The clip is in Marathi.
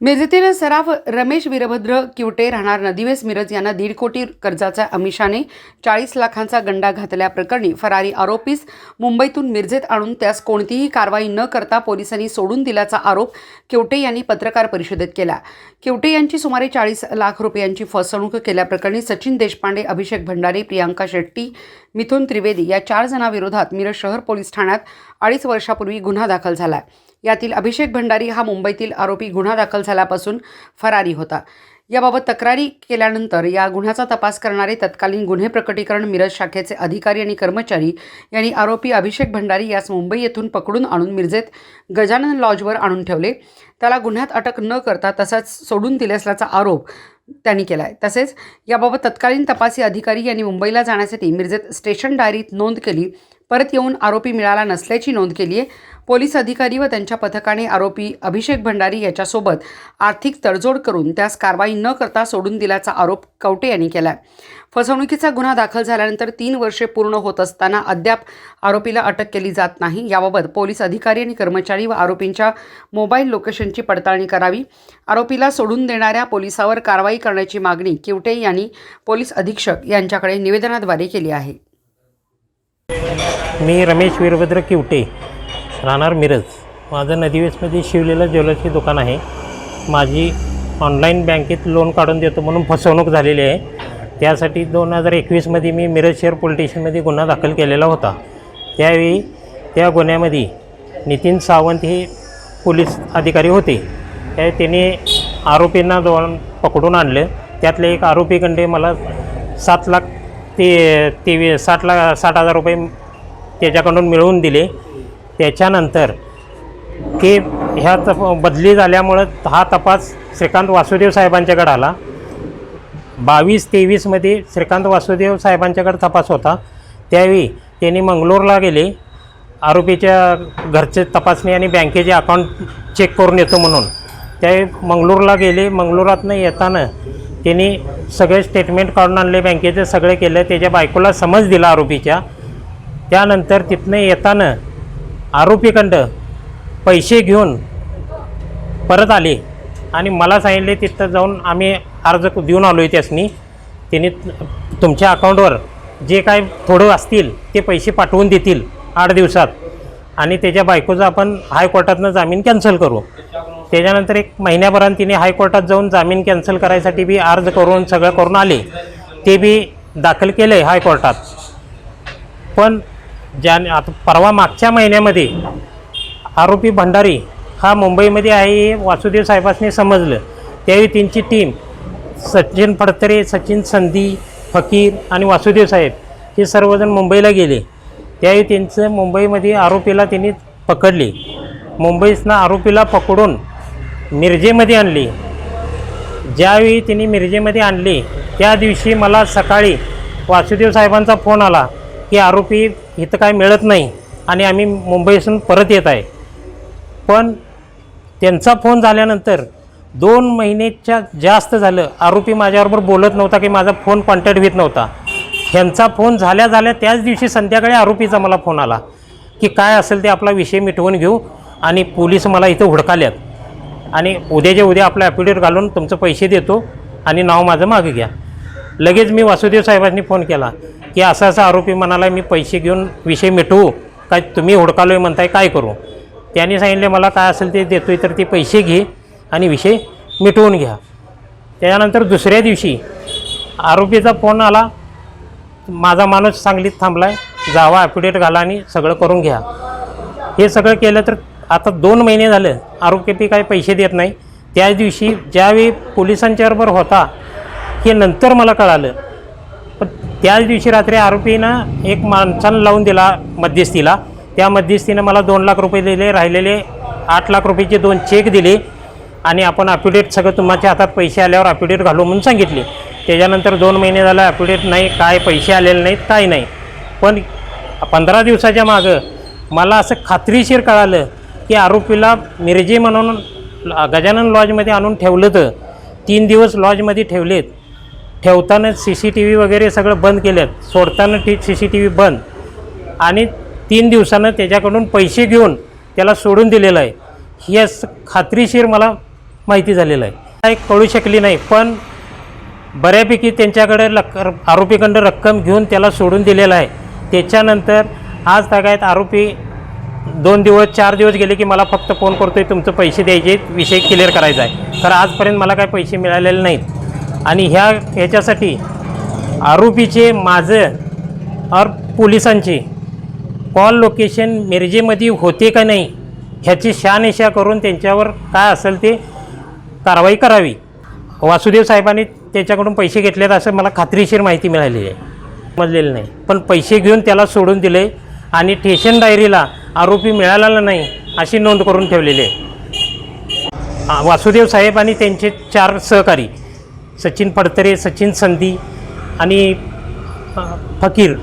मिरजेतील सराफ रमेश वीरभद्र किवटे राहणार नदिवेस मिरज यांना दीड कोटी कर्जाच्या अमिषाने चाळीस लाखांचा गंडा घातल्याप्रकरणी फरारी आरोपीस मुंबईतून मिरजेत आणून त्यास कोणतीही कारवाई न करता पोलिसांनी सोडून दिल्याचा आरोप किवटे यांनी पत्रकार परिषदेत केला. किवटे यांची सुमारे चाळीस लाख रुपयांची फसवणूक केल्याप्रकरणी सचिन देशपांडे अभिषेक भंडारे प्रियांका शेट्टी मिथुन त्रिवेदी या चार जणांविरोधात मिरज शहर पोलीस ठाण्यात अडीच वर्षापूर्वी गुन्हा दाखल झाला. आहे यातील अभिषेक भंडारी हा मुंबईतील आरोपी गुन्हा दाखल झाल्यापासून फरारी होता. याबाबत तक्रारी केल्यानंतर या गुन्ह्याचा तपास करणारे तत्कालीन गुन्हे प्रकटीकरण मिरज शाखेचे अधिकारी आणि कर्मचारी यांनी आरोपी अभिषेक भंडारी यास मुंबई येथून पकडून आणून मिरजेत गजानन लॉजवर आणून ठेवले. त्याला गुन्ह्यात अटक न करता तसाच सोडून दिले असल्याचा आरोप त्यांनी केला आहे तसेच याबाबत तत्कालीन तपासी अधिकारी यांनी मुंबईला जाण्यासाठी मिरजेत स्टेशन डायरीत नोंद केली. परत येऊन आरोपी मिळाला नसल्याची नोंद केली आहे पोलीस अधिकारी व त्यांच्या पथकाने आरोपी अभिषेक भंडारी याच्यासोबत आर्थिक तडजोड करून त्यास कारवाई न करता सोडून दिल्याचा आरोप कवटे यांनी केला आहे फसवणुकीचा गुन्हा दाखल झाल्यानंतर तीन वर्षे पूर्ण होत असताना अद्याप आरोपीला अटक केली जात नाही. याबाबत पोलीस अधिकारी आणि कर्मचारी व आरोपींच्या मोबाईल लोकेशनची पडताळणी करावी. आरोपीला सोडून देणाऱ्या पोलिसावर कारवाई करण्याची मागणी किवटे यांनी पोलीस अधीक्षक यांच्याकडे निवेदनाद्वारे केली आहे. मी रमेश वीरभद्र किवटे राहणार मिरज. माझं नदीवेसमध्ये शिवलेलं ज्वेलर्सचे दुकान आहे. माझी ऑनलाईन बँकेत लोन काढून देतो म्हणून फसवणूक झालेली आहे. त्यासाठी दोन हजार एकवीसमध्ये मी मिरज शहर पोलीस स्टेशनमध्ये गुन्हा दाखल केलेला होता. त्यावेळी त्या गुन्ह्यामध्ये नितीन सावंत हे पोलीस अधिकारी होते. त्या त्यांनी आरोपींना दोन पकडून आणलं. त्यातले एक आरोपीकडे मला सात लाख ते तेवीस साठ लाख साठ हजार रुपये त्याच्याकडून मिळवून दिले. त्याच्यानंतर ते ह्या तप बदली झाल्यामुळं हा तपास श्रीकांत वासुदेव साहेबांच्याकडे आला. बावीस तेवीसमध्ये श्रीकांत वासुदेव साहेबांच्याकडे तपास होता. त्यावेळी त्यांनी मंगलोरला गेले. आरोपीच्या घरचे तपासणी आणि बँकेचे अकाउंट चेक करून येतो म्हणून. त्यावेळी मंगलोरला गेले. मंगलोरातनं येताना त्यांनी सगळे स्टेटमेंट काढून आणले. बँकेचे सगळे केलं. त्याच्या बायकोला समज दिला आरोपीच्या. त्यानंतर तिथनं येताना आरोपीकडं पैसे घेऊन परत आले. आणि मला सांगितले तिथं जाऊन आम्ही अर्ज देऊन आलो आहे त्यासनी. त्यांनी तुमच्या अकाउंटवर जे काय थोडं असतील ते पैसे पाठवून देतील आठ दिवसात. आणि त्याच्या बायकोचा आपण हायकोर्टातनं जामीन कॅन्सल करू. त्याच्यानंतर एक महिन्याभरात तिने हायकोर्टात जाऊन जामीन कॅन्सल करायसाठी बी अर्ज करून सगळं करून आले. ते बी दाखल केलं आहे हायकोर्टात. पण ज्या आता परवा मागच्या महिन्यामध्ये आरोपी भंडारी हा मुंबईमध्ये आहे हे वासुदेव साहेबांनी समजलं. त्यावेळी त्यांची टीम सचिन फडतरे सचिन संधी फकीर आणि वासुदेव साहेब हे सर्वजण मुंबईला गेले. त्यावेळी त्यांचं मुंबईमध्ये आरोपीला त्यांनी पकडले. मुंबईतनं आरोपीला पकडून मिरजेमध्ये आणले. ज्यावेळी त्यांनी मिरजेमध्ये आणले त्या दिवशी मला सकाळी वासुदेव साहेबांचा फोन आला की आरोपी इथं काय मिळत नाही आणि आम्ही मुंबईसून परत येत आहे. पण त्यांचा फोन झाल्यानंतर दोन महिन्याच्या जास्त झालं. आरोपी माझ्याबरोबर बोलत नव्हता की माझा फोन कॉन्टॅक्ट होत नव्हता. ह्यांचा फोन झाल्या झाल्या त्याच दिवशी संध्याकाळी आरोपीचा मला फोन आला की काय असेल ते आपला विषय मिटवून घेऊ आणि पोलीस मला इथं हुडकाल्यात. आणि उद्याच्या उद्या आपलं ॲफिडेविट घालून तुमचं पैसे देतो आणि नाव माझं मागं घ्या. लगेच मी वासुदेव साहेबांनी फोन केला. की असा असा आरोपी म्हणाला मी पैसे घेऊन विषय मिटवू? काय तुम्ही हुडकालो आहे म्हणताय काय करू? त्यांनी सांगितले मला काय असेल ते देतोय तर ते पैसे घे आणि विषय मिटवून घ्या. त्याच्यानंतर दुसऱ्या दिवशी आरोपीचा फोन आला माझा माणूस सांगलीत थांबला आहे जावा ॲपिडेट घाला आणि सगळं करून घ्या. हे सगळं केलं तर आता दोन महिने झालं आरोपी काही पैसे देत नाही. त्याच दिवशी ज्यावेळी पोलिसांच्याबरोबर होता हे नंतर मला कळालं. त्याच दिवशी रात्री आरोपीनं एक माणसानं लावून दिला मध्यस्थीला. त्या मध्यस्थीनं मला दोन लाख रुपये दिले राहिलेले आठ लाख रुपयेचे दोन चेक दिले आणि आपण अपिडेट सगळं तुमच्या हातात पैसे आल्यावर अपिडेट घालू म्हणून सांगितले. त्याच्यानंतर दोन महिने झालं अपिडेट नाही काय पैसे आलेले नाहीत काय नाही. पण पंधरा दिवसाच्या मागं मला असं खात्रीशीर कळालं की आरोपीला मिरजे म्हणून गजानन लॉजमध्ये आणून ठेवलं तर तीन दिवस लॉजमध्ये ठेवलेत. ठेवताना सी सी टी व्ही वगैरे सगळं बंद केलं सोडताना T C C T V बंद. आणि तीन दिवसानं त्याच्याकडून पैसे घेऊन त्याला सोडून दिलेलं आहे. ही खात्रीशीर मला माहिती झालेलं आहे. काय कळू शकली नाही पण बऱ्यापैकी त्यांच्याकडे लक आरोपीकडं रक्कम घेऊन त्याला सोडून दिलेलं आहे. त्याच्यानंतर आज तागायत आरोपी दोन दिवस चार दिवस गेले की मला फक्त फोन करतोय तुमचं पैसे द्यायचे विषय क्लिअर करायचा आहे. तर आजपर्यंत मला काय पैसे मिळालेले नाहीत. आणि ह्या ह्याच्यासाठी आरोपीचे माझं और पोलिसांचे कॉल लोकेशन मिरजेमध्ये होते का नाही ह्याची शहानिशा करून त्यांच्यावर काय असेल ते कारवाई करावी. वासुदेव साहेबांनी त्याच्याकडून पैसे घेतलेत असं मला खात्रीशीर माहिती मिळालेली आहे. समजलेलं नाही. पण पैसे घेऊन त्याला सोडून दिले आणि ठेशन डायरीला आरोपी मिळालेला नाही अशी नोंद करून ठेवलेली आहे. वासुदेव साहेब आणि त्यांचे चार सहकारी सचिन फडतरे सचिन संधी आणि फकीर.